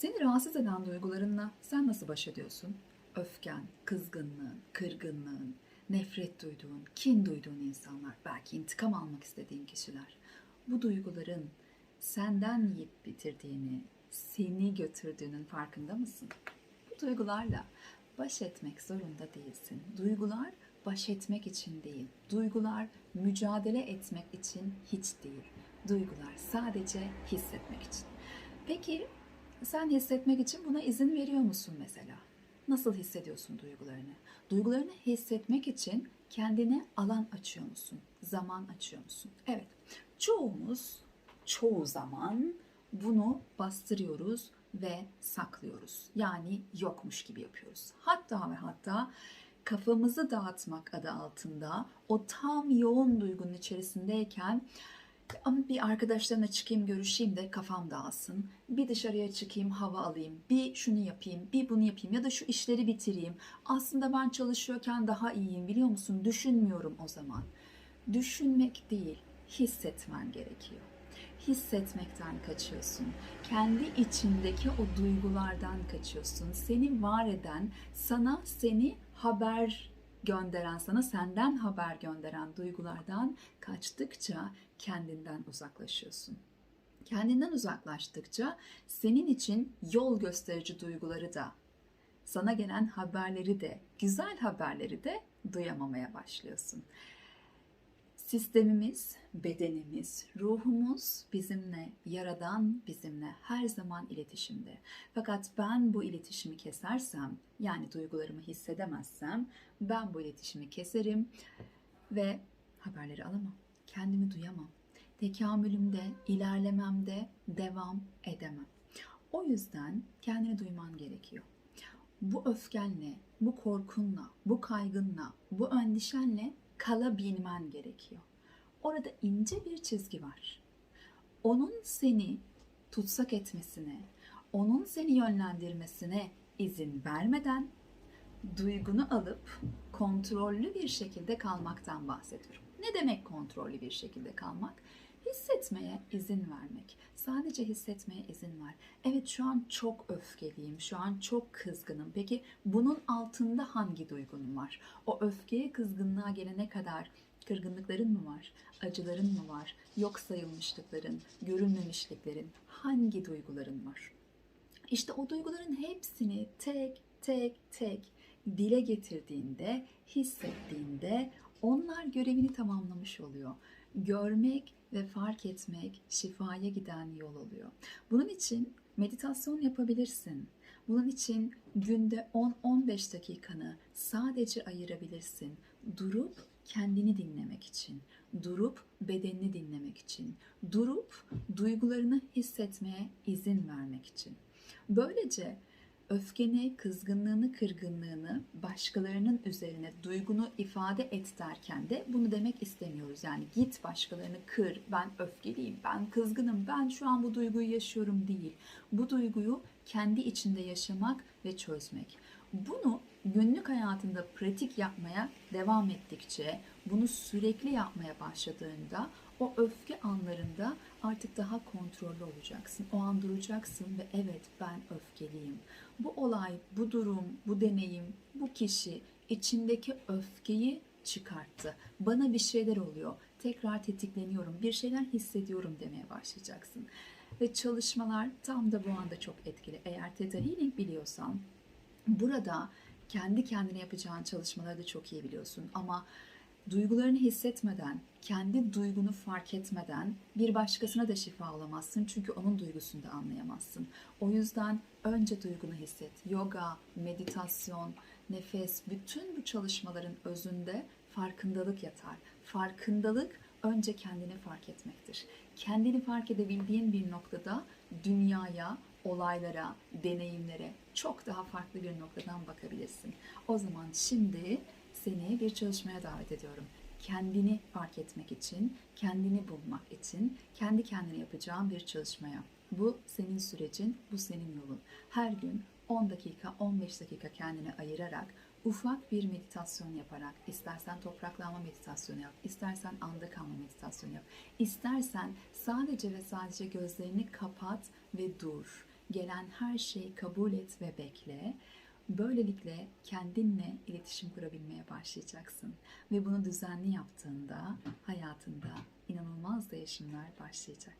Seni rahatsız eden duygularınla sen nasıl baş ediyorsun? Öfken, kızgınlığın, kırgınlığın, nefret duyduğun, kin duyduğun insanlar, belki intikam almak istediğin kişiler. Bu duyguların senden yiyip bitirdiğini, seni götürdüğünün farkında mısın? Bu duygularla baş etmek zorunda değilsin. Duygular baş etmek için değil. Duygular mücadele etmek için hiç değil. Duygular sadece hissetmek için. Peki sen hissetmek için buna izin veriyor musun mesela? Nasıl hissediyorsun duygularını? Duygularını hissetmek için kendine alan açıyor musun? Zaman açıyor musun? Evet. Çoğumuz çoğu zaman bunu bastırıyoruz ve saklıyoruz. Yani yokmuş gibi yapıyoruz. Hatta ve hatta kafamızı dağıtmak adı altında o tam yoğun duygunun içerisindeyken ama bir arkadaşlarımla çıkayım görüşeyim de kafam dağılsın. Bir dışarıya çıkayım hava alayım. Bir şunu yapayım, bir bunu yapayım ya da şu işleri bitireyim. Aslında ben çalışıyorken daha iyiyim biliyor musun? Düşünmüyorum o zaman. Düşünmek değil, hissetmen gerekiyor. Hissetmekten kaçıyorsun. Kendi içindeki o duygulardan kaçıyorsun. Seni var eden, sana seni haber gönderen, sana senden haber gönderen duygulardan kaçtıkça kendinden uzaklaşıyorsun. Kendinden uzaklaştıkça senin için yol gösterici duyguları da, sana gelen haberleri de, güzel haberleri de duyamamaya başlıyorsun. Sistemimiz, bedenimiz, ruhumuz bizimle, yaradan bizimle her zaman iletişimde. Fakat ben bu iletişimi kesersem, yani duygularımı hissedemezsem, ben bu iletişimi keserim ve haberleri alamam. Kendimi duyamam. Tekamülümde, ilerlememde devam edemem. O yüzden kendini duyman gerekiyor. Bu öfkenle, bu korkunla, bu kaygınla, bu endişenle kalabilmen gerekiyor. Orada ince bir çizgi var. Onun seni tutsak etmesine, onun seni yönlendirmesine izin vermeden duygunu alıp kontrollü bir şekilde kalmaktan bahsediyorum. Ne demek kontrollü bir şekilde kalmak? Hissetmeye izin vermek. Sadece hissetmeye izin ver. Evet şu an çok öfkeliyim, şu an çok kızgınım. Peki bunun altında hangi duygunum var? O öfkeye, kızgınlığa gelene kadar kırgınlıkların mı var? Acıların mı var? Yok sayılmışlıkların, görülmemişliklerin, hangi duyguların var? İşte o duyguların hepsini tek tek tek dile getirdiğinde, hissettiğinde onlar görevini tamamlamış oluyor. Görmek ve fark etmek şifaya giden yol oluyor. Bunun için meditasyon yapabilirsin. Bunun için günde 10-15 dakikanı sadece ayırabilirsin. Durup kendini dinlemek için, durup bedenini dinlemek için, durup duygularını hissetmeye izin vermek için. Böylece öfkeni, kızgınlığını, kırgınlığını başkalarının üzerine duygunu ifade et derken de bunu demek istemiyoruz. Yani git başkalarını kır, ben öfkeliyim, ben kızgınım, ben şu an bu duyguyu yaşıyorum değil. Bu duyguyu kendi içinde yaşamak ve çözmek. Bunu günlük hayatında pratik yapmaya devam ettikçe, bunu sürekli yapmaya başladığında o öfke anlarında artık daha kontrollü olacaksın. O an duracaksın ve evet ben öfkeliyim. Bu olay, bu durum, bu deneyim, bu kişi içindeki öfkeyi çıkarttı. Bana bir şeyler oluyor. Tekrar tetikleniyorum. Bir şeyler hissediyorum demeye başlayacaksın. Ve çalışmalar tam da bu anda çok etkili. Eğer Theta Healing biliyorsan burada kendi kendine yapacağın çalışmaları da çok iyi biliyorsun. Ama duygularını hissetmeden, kendi duygunu fark etmeden bir başkasına da şifa olamazsın. Çünkü onun duygusunu da anlayamazsın. O yüzden önce duygunu hisset. Yoga, meditasyon, nefes, bütün bu çalışmaların özünde farkındalık yatar. Farkındalık önce kendini fark etmektir. Kendini fark edebildiğin bir noktada dünyaya, olaylara, deneyimlere çok daha farklı bir noktadan bakabilirsin. O zaman şimdi seni bir çalışmaya davet ediyorum. Kendini fark etmek için, kendini bulmak için, kendi kendine yapacağın bir çalışmaya. Bu senin sürecin, bu senin yolun. Her gün 10 dakika, 15 dakika kendine ayırarak ufak bir meditasyon yaparak, istersen topraklanma meditasyonu yap, istersen anda kalma meditasyonu yap, istersen sadece ve sadece gözlerini kapat ve dur. Gelen her şeyi kabul et ve bekle. Böylelikle kendinle iletişim kurabilmeye başlayacaksın. Ve bunu düzenli yaptığında hayatında inanılmaz değişimler başlayacak.